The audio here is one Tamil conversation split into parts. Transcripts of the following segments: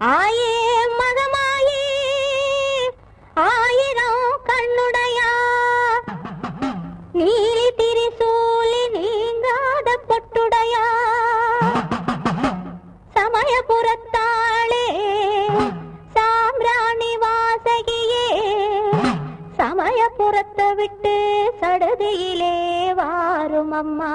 ஆயே மகமாயே ஆயிரம் கண்ணுடையா. நீலி திரிசூலி நீங்காத பொட்டுடையா. சமயபுரத்தாளே சாம்ராணி வாசகியே. சமயபுரத்தை விட்டு சடுதியிலே வாரும் அம்மா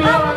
Colombia.